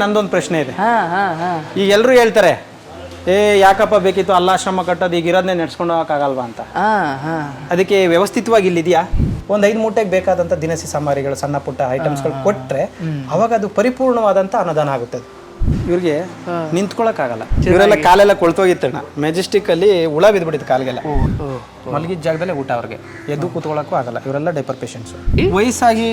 ನಂದೊಂದು ಪ್ರಶ್ನೆ ಇದೆ. ಈಗ ಎಲ್ಲರೂ ಹೇಳ್ತಾರೆ ಏ ಯಾಕಪ್ಪ ಬೇಕಿತ್ತು? ಅಲ್ಲಾಶ್ರಮ ಕಟ್ಟೋದು ಈಗ ಇರೋದನ್ನೇ ನಡ್ಸ್ಕೊಂಡು ಹೋಗಕ್ಕಾಗಲ್ವಾ ಅಂತ. ಅದಕ್ಕೆ ವ್ಯವಸ್ಥಿತವಾಗಿ ಇಲ್ಲಿದೆಯಾ? ಒಂದು ಐದು ಮೂಟೆಗೆ ಬೇಕಾದಂಥ ದಿನಸಿ ಸಾಮಾರಿಗಳು ಸಣ್ಣ ಪುಟ್ಟ ಐಟಮ್ಸ್ಗಳು ಕೊಟ್ಟರೆ ಅವಾಗ ಅದು ಪರಿಪೂರ್ಣವಾದಂಥ ಅನುದಾನ ಆಗುತ್ತದೆ. ಇವ್ರಿಗೆ ಆಗಲ್ಲ ಇವರೆಲ್ಲ ಕಾಲೆಲ್ಲ ಕೊಳ್ತೋಗಿತ್ತಣ್ಣ ಮೆಜೆಸ್ಟಿಕ್ ಅಲ್ಲಿ ಹುಳ ಬಿದ್ಬಿಟ್ಟಿತ್ತು ಕಾಲ್ಗೆಲ್ಲ. ಮಲಗಿದ ಜಾಗದಲ್ಲೇ ಊಟ ಅವ್ರಿಗೆ. ಎದ್ದು ಕೂತ್ಕೊಳ್ಳೋಕ್ಕೂ ಆಗಲ್ಲ. ಇವರೆಲ್ಲ ಡೈಪರ್ ಪೇಷಂಟ್ಸ್ ವಯಸ್ಸಾಗಿ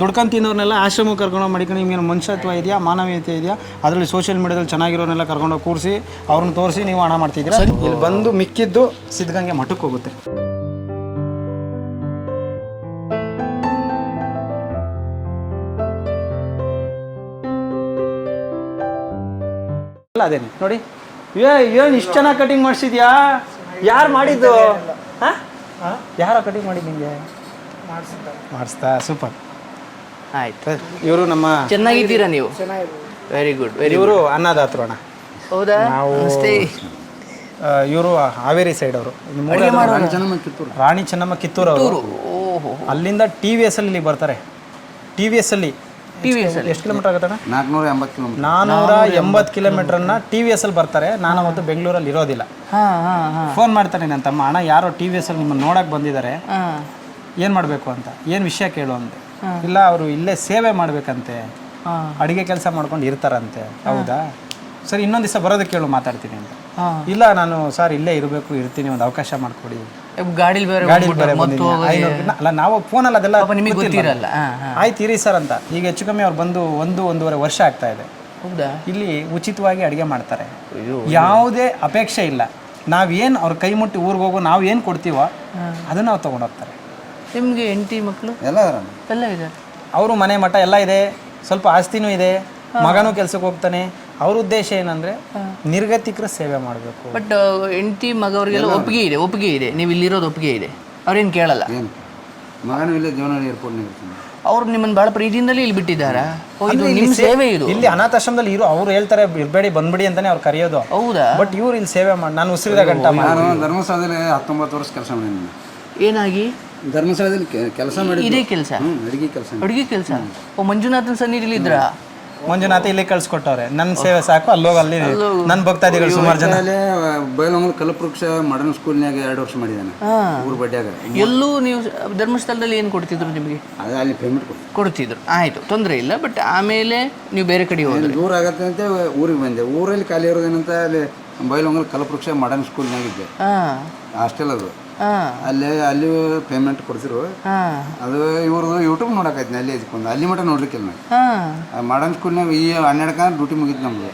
ದುಡ್ಕೊಂಡ್ ತಿನ್ನೋರ್ನೆಲ್ಲ ಆಶ್ರಮ ಕರ್ಕೊಂಡು ಮಡಿಕೊಂಡು ನಿಮ್ಗೆ ಮನುಷ್ಯತ್ವ ಇದೆಯಾ? ಮಾನವೀಯತೆ ಇದೆಯಾ? ಅದರಲ್ಲಿ ಸೋಷಿಯಲ್ ಮೀಡಿಯಾದಲ್ಲಿ ಚೆನ್ನಾಗಿರೋನೆಲ್ಲ ಕರ್ಕೊಂಡು ಕೂರಿಸಿ ಅವ್ರನ್ನ ತೋರಿಸಿ ನೀವು ಹಣ ಮಾಡ್ತಿದ್ದೀರಾ? ಇಲ್ಲಿ ಬಂದು ಮಿಕ್ಕಿದ್ದು ಸಿದ್ಧಗಂಗೆ ಮಠಕ್ಕೆ ಹೋಗುತ್ತೆ. ಅಲ್ಲ ಅದೇನೆ. ನೋಡಿ. ಏ ಏನು ಇಷ್ಟು ಚೆನ್ನಾಗಿ ಕಟಿಂಗ್ ಮಾಡಿಸಿದ್ಯಾ? ಯಾರು ಮಾಡಿದ್ದು? ಯಾರ ಕಟಿಂಗ್ ಮಾಡಿದ್ದು ನಿಮಗೆ ಮಾಡಿಸ್ತಾ ಸೂಪರ್ ಆಯ್ತು. ಇವರು ನಮ್ಮ ಚೆನ್ನಾಗಿದ್ದೀರಾ ನೀವು? ವೆರಿ ಗುಡ್ ವೆರಿ ಇವರು ಅನ್ನದಾತರು ಅಣ್ಣ. ಹೌದಾ? ನಾವು ಇವರು ಹಾವೇರಿ ಸೈಡ್ ಅವರು. ರಾಣಿ ಚೆನ್ನಮ್ಮ ಕಿತ್ತೂರು. ಅವರು. ಓಹೋ ಅಲ್ಲಿಂದ ಟಿ ವಿ ಎಸ್ ಅಲ್ಲಿ ಬರ್ತಾರೆ. ಟಿ ವಿ ಎಸ್ ಅಲ್ಲಿ ಟಿ ವಿ ಎಸ್ ಎಷ್ಟು ಕಿಲೋಮೀಟರ್ ಆಗುತ್ತೆ ನಾಲ್ಕುನೂರ ಎಂಬತ್ತು ಕಿಲೋಮೀಟರ್. ನಾನೂರ ಎಂಬತ್ತು ಕಿಲೋಮೀಟ್ರನ್ನ ಟಿ ವಿ ಎಸ್ ಅಲ್ಲಿ ಬರ್ತಾರೆ. ನಾನು ಅವತ್ತು ಬೆಂಗಳೂರಲ್ಲಿ ಇರೋದಿಲ್ಲ. ಹಾ ಹಾ ಹಾ. ಫೋನ್ ಮಾಡ್ತಾನೆ ನನ್ನ ತಮ್ಮ. ಅಣ್ಣ ಯಾರೋ ಟಿ ವಿ ಎಸ್ ಅಲ್ಲಿ ನಿಮ್ಮನ್ನು ನೋಡಕ್ಕೆ ಬಂದಿದ್ದಾರೆ. ಹಾ. ಏನು ಮಾಡಬೇಕು ಅಂತ? ಏನು ವಿಷಯ ಕೇಳು ಅಂದೆ ಇಲ್ಲ ಅವರು ಇಲ್ಲೇ ಸೇವೆ ಮಾಡಬೇಕಂತೆ. ಹಾ. ಅಡಿಗೆ ಕೆಲಸ ಮಾಡ್ಕೊಂಡು ಇರ್ತಾರಂತೆ. ಹೌದಾ? ಸರಿ ಇನ್ನೊಂದು ದಿವಸ ಬರೋದಕ್ಕೆ ಕೇಳು ಮಾತಾಡ್ತೀನಿ ಅಂತ. ಇಲ್ಲ ನಾನು ಸರ್ ಇಲ್ಲೇ ಇರಬೇಕು ಇರ್ತೀನಿ ಒಂದು ಅವಕಾಶ ಮಾಡಿಕೊಡಿ. ಗಾಡಿಲಿ ಬೇರೆ ಗಾಡಿ ಬೇರೆ ಮತ್ತು ಬಂದಿದ್ದೀನಿ. ಐನೂರು ಕಿಲೋ- ಅಲ್ಲ ನಾವು ಫೋನಲ್ಲಿ ಅದೆಲ್ಲ ನಿಮಗೆ ಗೊತ್ತಿರಲ್ಲ ಆಯ್ತು ಇರಿ ಸರ್ ಅಂತ. ಈಗ ಹೆಚ್ಚು ಕಮ್ಮಿ ಅವ್ರು ಬಂದು ಒಂದು ಒಂದೂವರೆ ವರ್ಷ ಆಗ್ತಾ ಇದೆ. ಹೌದಾ? ಇಲ್ಲಿ ಉಚಿತವಾಗಿ ಅಡುಗೆ ಮಾಡ್ತಾರೆ. ಯಾವುದೇ ಅಪೇಕ್ಷೆ ಇಲ್ಲ. ನಾವೇನು ಅವ್ರ ಕೈ ಮುಟ್ಟಿ ಊರಿಗೆ ಹೋಗೋ ನಾವು ಏನು ಕೊಡ್ತೀವೋ ಅದನ್ನ ಅವ್ರು ತೊಗೊಂಡೋಗ್ತಾರೆ ನಿಮ್ಗೆ ಎಂಟಿ ಮಕ್ಕಳು ಎಲ್ಲ ಎಲ್ಲ ಇದೆ ಅವರು ಮನೆ ಮಠ ಎಲ್ಲ ಇದೆ. ಸ್ವಲ್ಪ ಆಸ್ತಿನೂ ಇದೆ. ಮಗನೂ ಕೆಲ್ಸಕ್ಕೆ ಹೋಗ್ತಾನೆ. ಅವ್ರ ಉದ್ದೇಶ ಏನಂದ್ರೆ ನಿರ್ಗತಿಕರ ಸೇವೆ ಮಾಡಬೇಕು. ಬಟ್ ಹೆಂಡತಿ ಮಗವರಿಗೆಲ್ಲ ಒಪ್ಪಿಗೆ ಇದೆ ಒಪ್ಪಿಗೆ ಇದೆ. ನೀವು ಇಲ್ಲಿರೋದು ಒಪ್ಪಿಗೆ ಇದೆ. ಅವ್ರೇನು ಕೇಳಲ್ಲ? ಏನು? ಮಗನೂ ಇಲ್ಲೇ ಜೀವನ ಏರ್ಪೋರ್ಟ್ನಾಗ ಇರ್ತಾನೆ. ಅವ್ರು ನಿಮ್ಮನ್ನ ಬಹಳ ಪ್ರೀತಿಯಿಂದಲೇ ಇಲ್ಲಿ ಬಿಟ್ಟಿದ್ದಾರೆ? ಓ ಇದು ನಿಮ್ಮ ಸೇವೆ ಇದು. ಇಲ್ಲಿ ಅನಾಥಾಶ್ರಮದಲ್ಲಿ ಇರೋ ಅವ್ರು ಹೇಳ್ತಾರೆ ಇರ್ಬೇಡಿ ಬಂದ್ಬಿಡಿ ಅಂತಾನೆ ಅವ್ರು ಕರೆಯೋದು. ಹೌದಾ? ಬಟ್ ಇವ್ರು ಇಲ್ಲಿ ಸೇವೆ ಮಾಡಿ ನಾನು ಉಸಿರಿದ ಗಂಟ ನಾನು ಧರ್ಮಸ್ಥಳದಲ್ಲಿ ಹತ್ತೊಂಬತ್ತು ವರ್ಷ ಕೆಲಸ ಮಾಡಿದ್ದೀನಿ. ಏನಾಗಿ? ಧರ್ಮಸ್ಥಳದಲ್ಲಿ ಕೆಲಸ ಮಾಡಿ ಇದೇ ಕೆಲಸ? ಹ್ಞೂ ಅಡುಗೆ ಕೆಲಸ. ಅಡುಗೆ ಕೆಲಸ? ಓ ಮಂಜುನಾಥನ್ ಸನ್ನಿಧಿಲಿ ಇದ್ರಾ? ಮಂಜುನಾಥ ಇಲ್ಲಿ ಕಳ್ಸಿಕೊಟ್ಟವ್ರೆ. ನನ್ನ ಸೇವೆ ಸಾಕು ಅಲ್ಲೋಗಿ ಅಲ್ಲಿ ನನ್ನ ಭಕ್ತಾದಿಗಳು ಸುಮಾರು ಜನ. ಅಲ್ಲೇ ಬೈಲೊಂಗಲ್ ಕಲ್ಪವೃಕ್ಷ ಮಾಡರ್ನ್ ಸ್ಕೂಲ್ನಾಗ ಎರಡು ವರ್ಷ ಮಾಡಿದ್ದಾನೆ ಊರು ಬಡ್ಡ್ಯಾಗ ಎಲ್ಲೂ ನೀವು ಧರ್ಮಸ್ಥಳದಲ್ಲಿ ಏನು ಕೊಡ್ತಿದ್ರು ನಿಮಗೆ? ಅದು ಅಲ್ಲಿ ಪೇಮೆಂಟ್ ಕೊಡ್ತಿದ್ರು. ಆಯಿತು ತೊಂದರೆ ಇಲ್ಲ ಬಟ್ ಆಮೇಲೆ ನೀವು ಬೇರೆ ಕಡೆ ಹೋದ್ರೆ. ದೂರ ಆಗತ್ತೆ ಅಂತ ಊರಿಗೆ ಬಂದೆ. ಊರಲ್ಲಿ ಖಾಲಿ ಇರೋದೇನಂತ ಅಲ್ಲಿ ಬೈಲೊಂಗಲ್ ಕಲಪವೃಕ್ಷ ಮಾಡರ್ನ್ ಸ್ಕೂಲ್ನಾಗಿದ್ದೆ ಹಾಂ. ಹಾಸ್ಟೆಲ್ ಅದು. ಅಲ್ಲೇ ಅಲ್ಲಿ ಪೇಮೆಂಟ್ ಕೊಡ್ತಿರು ಅದು ಇವ್ರದ್ದು ಯೂಟ್ಯೂಬ್ ನೋಡಕೈತಿ ಅಲ್ಲಿ ಇದಕ್ಕೊಂದು ಅಲ್ಲಿ ಮಟ್ಟ ನೋಡ್ಲಿಕ್ಕಿಲ್ಲ ನಾನು ಮಾಡನ್ ಮಾಡರ್ನ್ ಸ್ಕೂಲ್ನಾಗ ಈ ಹನ್ನೆರಡಕ್ಕ ಡ್ಯೂಟಿ ಮುಗೀತು ನಮ್ದು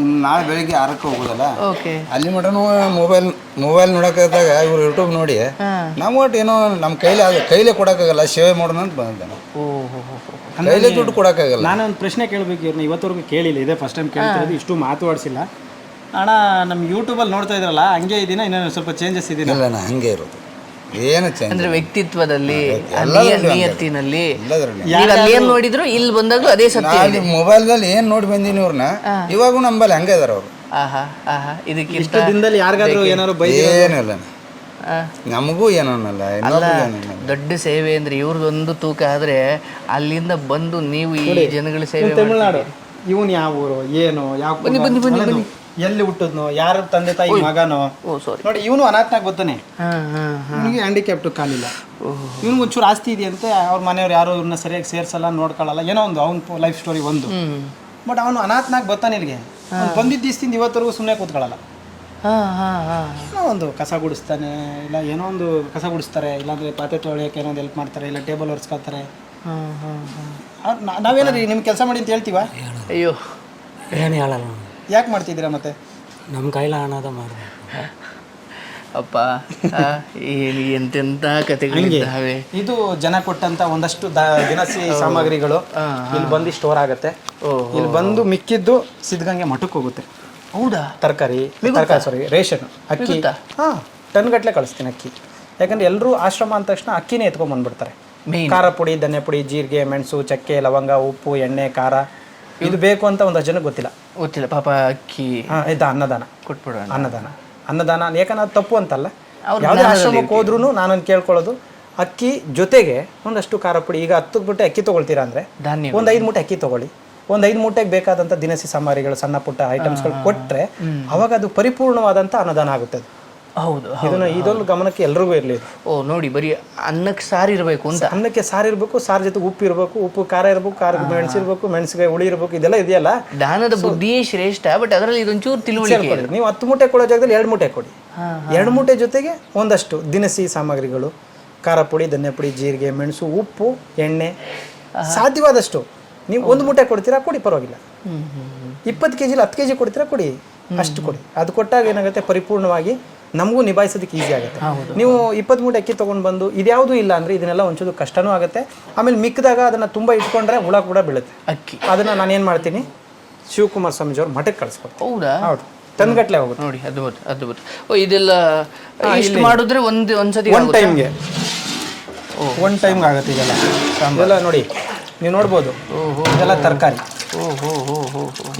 ಇನ್ನು ನಾಳೆ ಬೆಳಿಗ್ಗೆ ಆರಕ್ಕೆ ಹೋಗೋದಲ್ಲ? ಅಲ್ಲಿ ಮಟನು ಮೊಬೈಲ್ ಮೊಬೈಲ್ ನೋಡಕತ್ತಾಗ ಇವ್ರು ಯೂಟ್ಯೂಬ್ ನೋಡಿ. ನಾವು ಒಟ್ಟು ಏನೋ ನಮ್ಮ ಕೈಲಿ ಅದು ಕೈಲೇ ಕೊಡೋಕ್ಕಾಗಲ್ಲ ಸೇವೆ ಮಾಡೋಣ ಅಂತ ಬಂದೆ ಕೈಲೇ ದುಡ್ಡು ಕೊಡೋಕ್ಕಾಗಲ್ಲ. ನಾನೊಂದು ಪ್ರಶ್ನೆ ಕೇಳಬೇಕು ಇವ್ರನ್ನ. ಇವತ್ತವರೆಗೂ ಕೇಳಿಲ್ಲ. ಇದೇ ಫಸ್ಟ್ ಟೈಮ್ ಕೇಳ್ತಿರೋದು. ಇಷ್ಟು ಮಾತಾಡಿಸಿಲ್ಲ. ಅಣ್ಣ ನಮ್ಮ ಯೂಟ್ಯೂಬಲ್ಲಿ ನೋಡ್ತಾ ಇದ್ರಲ್ಲ ಹಂಗೆ ಇದೀನ? ಇನ್ನೇನು ಸ್ವಲ್ಪ ಚೇಂಜಸ್ ಇದೀನ? ಇಲ್ಲ ಹಂಗೆ ಇರೋದು. ಏನು ಚೇಂಜ್ ಅಂದ್ರೆ ವ್ಯಕ್ತಿತ್ವದಲ್ಲಿ ನಿಯ- ನಿಯತ್ತಿನಲ್ಲಿ ಎಲ್ಲದರಲ್ಲಿ ನೀವು ಅಲ್ಲಿ ಏನ್ ನೋಡಿದ್ರು ಇಲ್ಲಿ ಬಂದಾಗ್ಲೂ ಅದೇ ಸತ್ಯ ಮೊಬೈಲ್ ಮೊಬೈಲ್ದಲ್ಲಿ ಏನು ನೋಡಿ ಬಂದೀನಿ ಇವ್ರನ್ನ ಇವಾಗೂ ನಂಬಲ್ಲಿ ಹಂಗೆ ಇದಾರೆ ಅವರು? ಆಹಾ ಆಹಾ ಇದಕ್ಕಿಂತ ಇಷ್ಟು ದಿನದಲ್ಲಿ ಯಾರಿಗಾದ್ರೂ ಏನಾದ್ರು ಬೈ ಏನಿಲ್ಲ ಆ, ನಮಗೂ ಏನೂ ಅನ್ನಲ್ಲ ಇನ್ನೊಬ್ರು ಏನೂ ಅನ್ನಲ್ಲ. ದೊಡ್ಡ ಸೇವೆ ಅಂದ್ರೆ ಇವ್ರದೊಂದು ತೂಕ ಆದ್ರೆ ಅಲ್ಲಿಂದ ಬಂದು ನೀವು ಈ ಜನಗಳ ಸೇವೆ ತಮಿಳ್ನಾಡು. ಇವನ್ ಯಾವ ಊರು ಏನು ಯಾವ ಬನ್ನಿ, ಬನ್ನಿ, ಬನ್ನಿ, ಎಲ್ಲಿ ಹುಟ್ಟದ್ನೋ ಯಾರ ತಂದೆ ತಾಯಿ ಮಗನೋ. ಓ ಸಾರಿ ನೋಡಿ ಇವನು ಅನಾಥನಾಗ ಗೊತ್ತಾನೆ. ಹಾ ಹಾ ಹಾ. ಇವನಿಗೆ ಹ್ಯಾಂಡಿಕ್ಯಾಪ್ಟು ಕಾಲಿಲ್ಲ. ಇವನಿಗೆ ಒಂಚೂರು ಆಸ್ತಿ ಇದೆಯಂತೆ ಅವ್ರ ಮನೆಯವ್ರು ಯಾರು ಇವ್ರನ್ನ ಸರಿಯಾಗಿ ಸೇರ್ಸಲ್ಲ ನೋಡ್ಕೊಳ್ಳಲ್ಲ ಏನೋ ಒಂದು ಅವ್ನ ಲೈಫ್ ಸ್ಟೋರಿ ಒಂದು. ಹ್ಮ್. ಬಟ್ ಅವನು ಅನಾಥನಾಗ ಬರ್ತಾನೆ ಇಲ್ಲಿಗೆ. ಬಂದಿದ್ದ ದಿವಸದಿಂದ ಇವತ್ತರೆಗೂ ಸುಮ್ಮನೆ ಕೂತ್ಕೊಳ್ಳಲ್ಲ ಹಾ ಹಾ ಹಾ. ಏನೋ ಒಂದು ಕಸ ಗುಡಿಸ್ತಾನೆ ಇಲ್ಲ ಏನೋ ಒಂದು ಕಸ ಗುಡಿಸ್ತಾರೆ ಇಲ್ಲಾಂದ್ರೆ ಪಾತ್ರೆ ತೊಳೆಯೋಕೆ ಏನೋ ಒಂದು ಹೆಲ್ಪ್ ಮಾಡ್ತಾರೆ ಇಲ್ಲ ಟೇಬಲ್ ಒರೆಸ್ಕೊಳ್ತಾರೆ. ನಾವೇನಾದ್ರೂ ನಿಮ್ಗೆ ಕೆಲಸ ಮಾಡಿ ಅಂತ ಹೇಳ್ತೀವ? ಅಯ್ಯೋ. ಏನು ಹೇಳಲ್ಲ ಯಾಕೆ ಮಾಡ್ತಿದ್ದೀರಾ ಮತ್ತೆ? ನಮ್ಮ ಕೈಲ ಹಣದ ಮಾಡಬೇಕು ಅಪ್ಪ ಆ, ಏನು ಎಂತೆಂಥ ಕತೆಗಳಿದ್ದಾವೆ ಇದು ಜನ ಕೊಟ್ಟಂತ ಒಂದಷ್ಟು ದ- ದಿನಸಿ ಸಾಮಗ್ರಿಗಳು. ಇಲ್ಲಿ ಬಂದು ಸ್ಟೋರ್ ಆಗುತ್ತೆ ಇಲ್ಲಿ ಬಂದು ಮಿಕ್ಕಿದ್ದು ಸಿದ್ಧಗಂಗೆ ಮಠಕ್ಕೆ ಹೋಗುತ್ತೆ. ಹೌದಾ? ತರಕಾರಿ ತರಕಾರಿ ಸಾರಿ ರೇಷನ್ ಅಕ್ಕಿ. ಮಿಗುತ್ತಾ? ಹಾಂ ಟನ್ ಗಟ್ಟಲೆ ಕಳಿಸ್ತೀನಿ ಅಕ್ಕಿ. ಯಾಕಂದ್ರೆ ಎಲ್ಲರೂ ಆಶ್ರಮ ಅಂದ ತಕ್ಷಣ ಅಕ್ಕಿನೇ ಎತ್ಕೊಂಡ್ ಬಂದ್ಬಿಡ್ತಾರೆ. ಮೇನ್ ಖಾರ ಪುಡಿ ಧನ್ಯ ಪುಡಿ ಜೀರಿಗೆ ಮೆಣಸು ಚಕ್ಕೆ ಲವಂಗ ಉಪ್ಪು ಎಣ್ಣೆ ಖಾರ. ಇದು ಬೇಕು ಅಂತ ಒಂದಷ್ಟು ಜನಕ್ಕೆ ಗೊತ್ತಿಲ್ಲ. ಗೊತ್ತಿಲ್ಲ ಪಾಪ ಅಕ್ಕಿ ಹಾ, ಇದು ಅನ್ನದಾನ. ಕೊಟ್ಬಿಡೋಣ. ಅನ್ನದಾನ. ಅನ್ನದಾನ ಯಾಕಂದ್ರೆ ಅದು ತಪ್ಪು ಅಂತಲ್ಲ. ಯಾವುದೇ ಆಶ್ರಮಕ್ಕೆ ಹೋದ್ರೂ. ನಾನೊಂದು ಕೇಳ್ಕೊಳ್ಳೋದು ಅಕ್ಕಿ ಜೊತೆಗೆ ಒಂದಷ್ಟು ಖಾರ ಪುಡಿ ಈಗ ಹತ್ತು ಬಿಟ್ಟು ಅಕ್ಕಿ ತೊಗೊಳ್ತೀರಾ ಅಂದರೆ ಧಾನ್ಯ ಒಂದು ಐದು ಮೂಟೆ ಅಕ್ಕಿ ತೊಗೊಳ್ಳಿ. ಒಂದು ಐದು ಮೂಟೆಗೆ ಬೇಕಾದಂಥ ದಿನಸಿ ಸಾಮಾರಿಗಳು ಸಣ್ಣ ಪುಟ್ಟ ಐಟಮ್ಸ್ಗಳು ಕೊಟ್ಟರೆ ಅವಾಗ ಅದು ಪರಿಪೂರ್ಣವಾದಂಥ ಅನುದಾನ ಆಗುತ್ತದೆ ಹೌದು ಇದನ್ನ ಇದೊಂದು ಗಮನಕ್ಕೆ ಎಲ್ರಿಗೂ ಇರಲಿ. ಓ ನೋಡಿ ಬರೀ ಅನ್ನಕ್ಕೆ ಸಾರು ಇರಬೇಕು ಅಂತ. ಅನ್ನಕ್ಕೆ ಸಾರು ಇರಬೇಕು ಸಾರು ಜೊತೆ ಉಪ್ಪು ಇರಬೇಕು ಉಪ್ಪು ಖಾರ ಇರಬೇಕು ಖಾರ ಮೆಣಸಿರ್ಬೇಕು ಮೆಣಸಿಗೆ ಹುಳಿ ಇರಬೇಕು ಇದೆಲ್ಲ ಇದೆಯಲ್ಲ? ದಾನದ ಬುದ್ಧಿಯೇ ಶ್ರೇಷ್ಠ ಬಟ್ ಅದರಲ್ಲಿ ಇದೊಂಚೂರು ತಿಳುವಳಿಕೆ. ನೀವು ಹತ್ತು ಮೂಟೆ ಕೊಡೋ ಜಾಗದಲ್ಲಿ ಎರಡು ಮೂಟೆ ಕೊಡಿ. ಎರಡು ಮೂಟೆ ಜೊತೆಗೆ ಒಂದಷ್ಟು ದಿನಸಿ ಸಾಮಗ್ರಿಗಳು ಖಾರ ಪುಡಿ ಧನ್ಯ ಪುಡಿ ಜೀರಿಗೆ ಮೆಣಸು ಉಪ್ಪು ಎಣ್ಣೆ. ಸಾಧ್ಯವಾದಷ್ಟು ನೀವು ಒಂದು ಮೂಟೆ ಕೊಡ್ತೀರಾ ಕೊಡಿ ಪರವಾಗಿಲ್ಲ. ಇಪ್ಪತ್ತು ಕೆ ಜಿಲಿ ಹತ್ತು ಕೆ ಜಿ ಕೊಡ್ತೀರಾ ಕೊಡಿ. ಅಷ್ಟು ಕೊಡಿ. ಅದು ಕೊಟ್ಟಾಗ ಏನಾಗುತ್ತೆ ಪರಿಪೂರ್ಣವಾಗಿ ನಮಗೂ ನಿಭಾಯಿಸೋದಕ್ಕೆ ಈಸಿ ಆಗುತ್ತೆ. ನೀವು ಇಪ್ಪತ್ತು ಮೂಟೆ ಅಕ್ಕಿ ತೊಗೊಂಡು ಬಂದು ಇದ್ಯಾವುದೂ ಇಲ್ಲ ಅಂದರೆ ಇದನ್ನೆಲ್ಲ ಒಂಚೂರು ಕಷ್ಟನೂ ಆಗುತ್ತೆ. ಆಮೇಲೆ ಮಿಕ್ಕಿದಾಗ ಅದನ್ನು ತುಂಬ ಇಟ್ಕೊಂಡ್ರೆ ಹುಳ ಕೂಡ ಬೀಳುತ್ತೆ. ಅಕ್ಕಿ. ಅದನ್ನು ನಾನು ಏನು ಮಾಡ್ತೀನಿ? ಶಿವಕುಮಾರ್ ಸ್ವಾಮೀಜಿಯವ್ರ ಮಠಕ್ಕೆ ಕಳಿಸ್ಕೊಡ್ತೀನಿ. ಹೌದಾ? ಹೌದು. ತಂದ್ಗಟ್ಲೆ ಹೋಗುತ್ತೆ. ನೋಡಿ ಅದ್ಭುತ ಅದ್ಭುತ. ಓ ಇದೆಲ್ಲ ಇಷ್ಟು ಮಾಡಿದ್ರೆ ಒಂದು ಒಂದ್ಸತಿ ಒನ್ ಟೈಮ್ಗೆ ಒನ್ ಟೈಮ್ಗೆ ಆಗುತ್ತೆ ಇದೆಲ್ಲ. ಇದೆಲ್ಲ ನೋಡಿ ನೀವು ನೋಡ್ಬೋದು. ಇದೆಲ್ಲ ತರಕಾರಿ. ಓ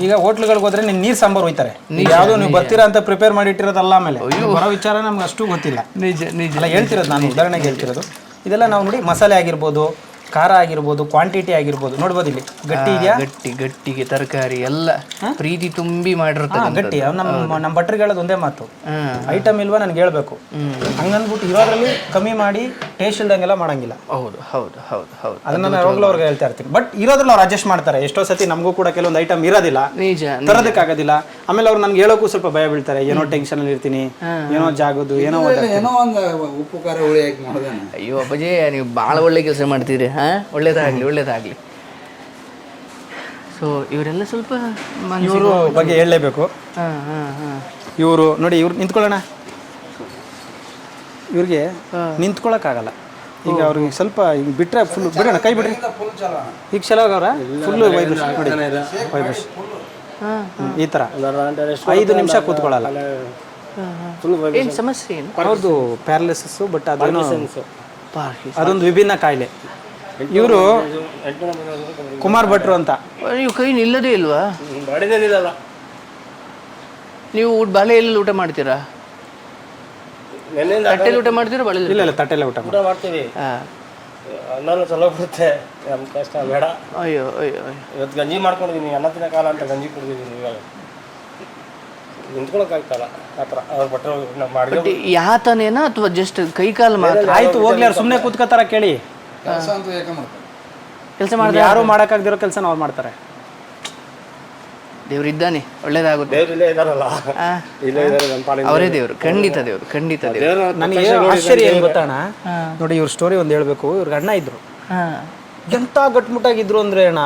ಈಗ ಹೋಟ್ಲುಗಳಿಗೆ ಹೋದ್ರೆ ನೀವು ನೀರು ಸಾಂಬಾರು ಹೋಯ್ತಾರೆ ಯಾವುದೋ ನೀವು ಬರ್ತೀರಾ ಅಂತ ಪ್ರಿಪೇರ್ ಮಾಡಿ ಇಟ್ಟಿರೋದಲ್ಲ ಆಮೇಲೆ ಬರೋ ವಿಚಾರ ನಮ್ಗೆ ಅಷ್ಟು ಗೊತ್ತಿಲ್ಲ. ನಿಜ ನಿಜ ಎಲ್ಲ ಹೇಳ್ತಿರೋದು ನಾನು ಉದಾಹರಣೆಗೆ ಹೇಳ್ತಿರೋದು. ಇದೆಲ್ಲ ನಾವು ನೋಡಿ ಮಸಾಲೆ ಆಗಿರ್ಬೋದು ಖಾರ ಆಗಿರ್ಬೋದು ಕ್ವಾಂಟಿಟಿ ಆಗಿರ್ಬೋದು ನೋಡ್ಬೋದು ಇಲ್ಲಿ. ಗಟ್ಟಿ ಇದೆಯಾ? ಗಟ್ಟಿ ಗಟ್ಟಿಗೆ ತರಕಾರಿ ಎಲ್ಲ ಪ್ರೀತಿ ತುಂಬಿ ಮಾಡಿರ್ತಾರೆ ಗಟ್ಟಿ. ನಮ್ಮ ನಮ್ಮ ಭಟ್ರಿಗೆ ಹೇಳೋದು ಒಂದೇ ಮಾತು. ಐಟಮ್ ಇಲ್ವಾ ನನಗೆ ಹೇಳ್ಬೇಕು. ಹಂಗಂದ್ಬಿಟ್ಟು ಇರೋದ್ರಲ್ಲಿ ಕಮ್ಮಿ ಮಾಡಿ ಟೇಸ್ಟ್ ಇಲ್ದಂಗೆಲ್ಲ ಮಾಡಂಗಿಲ್ಲ. ಹೌದು ಹೌದು ಹೌದು ಹೌದು. ಅದನ್ನ ನಾನು ಯಾವಾಗಲೂ ಅವ್ರಿಗೆ ಹೇಳ್ತಾ ಇರ್ತೀನಿ. ಬಟ್ ಇರೋದ್ರಲ್ಲಿ ಅವ್ರು ಅಡ್ಜಸ್ಟ್ ಮಾಡ್ತಾರೆ. ಎಷ್ಟೋ ಸತಿ ನಮಗೂ ಕೂಡ ಕೆಲವೊಂದು ಐಟಮ್ ಇರೋದಿಲ್ಲ. ನಿಜ ತರೋದಕ್ಕಾಗೋದಿಲ್ಲ. ಆಮೇಲೆ ಅವ್ರು ನನ್ಗೆ ಹೇಳೋಕ್ಕೂ ಸ್ವಲ್ಪ ಭಯ ಬೀಳ್ತಾರೆ. ಏನೋ ಟೆನ್ಷನ್ ಅಲ್ಲಿ ಇರ್ತೀನಿ. ಏನೋ ಜಾಗದು ಏನೋ. ಏನೋ ಒಂದು ಉಪ್ಪು ಖಾರ ಹುಳಿ ಹಾಕಿ ಮಾಡೋದೇನು. ಅಯ್ಯೋ ಅಪ್ಪಾಜಿ ನೀವು ಭಾಳ ಒಳ್ಳೆ ಕೆಲಸ ಮಾಡ್ತೀರಿ ಹಾ ಒಳ್ಳೇದಾಗ್ಲಿ ಒಳ್ಳೇದಾಗಲಿ. ಸೊ ಇವರೆಲ್ಲ ಸ್ವಲ್ಪ ಇವರು ಬಗ್ಗೆ ಹೇಳಲೇಬೇಕು. ಹಾ ಹಾ ಹಾ. ಇವರು ನೋಡಿ ಇವ್ರು ನಿಂತ್ಕೊಳ್ಳೋಣ. ಇವ್ರಿಗೆ ನಿಂತ್ಕೊಳ್ಳೋಕ್ಕಾಗಲ್ಲ ಈಗ ಅವ್ರಿಗೆ ಸ್ವಲ್ಪ ಈಗ ಬಿಟ್ರೆ ಫುಲ್ ಬಿಡೋಣ ಕೈ ಬಿಡ್ರಿ. ಈಗ ಚಲೋಗವ್ರ ಫುಲ್ ವೈಬ್ರೇಷನ್ ನೋಡಿ. ವೈಬ್ರೇಷನ್ ಈ ಥರ ಐದು ನಿಮಿಷ ಕೂತ್ಕೊಳ್ಳಲ್ಲ. ಏನು ಸಮಸ್ಯೆ ಏನು? ಅವ್ರದ್ದು ಪ್ಯಾರಲಿಸಸ್ಸು ಬಟ್ ಅದೇನೋ ಅದೊಂದು ವಿಭಿನ್ನ ಕಾಯಿಲೆ. ಇವರು ಕುಮಾರ್ ಭಟ್ರು ಅಂತ. ನೀವು ಕೈ ನಿಲ್ಲದೇ ಇಲ್ವಾ? ನೀವು ಊಟ ಬಾಳೆ ಎಲ್ಲಿ ಊಟ ಮಾಡ್ತೀರಾ? ತಟ್ಟೆಲಿ ಊಟ ಮಾಡ್ತೀರಾ ಬಾಳೆ ಇಲ್ಲ ಇಲ್ಲ ತಟ್ಟೆಲ್ಲ ಊಟ ಮಾಡಿ ಮಾಡ್ತೀವಿ. ಹಾ. ಅನ್ನನೂ ಚಲೋ ಬರುತ್ತೆ. ನಮ್ಮ ಕಷ್ಟ ಬೇಡ. ಅಯ್ಯೋ ಅಯ್ಯೋ ಅಯ್ಯೋ. ಇವತ್ತು ಗಂಜಿ ಮಾಡ್ಕೊಂಡಿದ್ದೀನಿ ಅನ್ನ ತಿನ್ನೋ ಕಾಲ ಅಂತ ಗಂಜಿ ಕುಡಿದಿದ್ದೀನಿ ಇವಾಗ. ನಿಂತ್ಕೊಳಕ್ಕಾಗ್ತಲ್ಲ ಆ ಥರ. ಅವ್ರ ಬಟ್ಟೆ ನಾವು ಮಾಡಿ ಯಾತನೇನಾ ಅಥವಾ ಜಸ್ಟ್ ಕೈ ಕಾಲು ಮಾತ್ರ? ಆಯ್ತು ಹೋಗ್ಲಿ ಅವ್ರು ಸುಮ್ಮನೆ ಕೂತ್ಕೋತಾರ ಕೇಳಿ. ಕೆಲಸ ಅಂತ ಯಾಕೆ ಮಾಡ್ತಾರೆ. ಕೆಲಸ ಮಾಡಿದ್ರೆ ಯಾರು ಮಾಡೋಕ್ಕಾಗದಿರೋ ಕೆಲಸ ಅವ್ರು ಮಾಡ್ತಾರೆ. ದೇವ್ರಿದ್ದಾನೆ ಒಳ್ಳೇದಾಗುತ್ತೆ. ದೇವ್ರು ಇಲ್ಲೇ ಇದಾರಲ್ಲ. ಆ, ಇಲ್ಲೇ ನಮ್ಮ ಪಾಲಿನ ಅವರೇ ದೇವ್ರು ಖಂಡಿತ ದೇವ್ರು ಖಂಡಿತ ದೇವ್ರು. ದೇವ್ರು ನನಗೆ ಆಶ್ಚರ್ಯ ಏನು ಗೊತ್ತಾಣ ನೋಡಿ ಇವ್ರ ಸ್ಟೋರಿ ಒಂದು ಹೇಳ್ಬೇಕು. ಇವ್ರಿಗೆ ಅಣ್ಣ ಇದ್ರು. ಎಂತ ಗಟ್ಮುಟ್ಟಾಗಿದ್ರು ಅಂದ್ರೆ ಅಣ್ಣ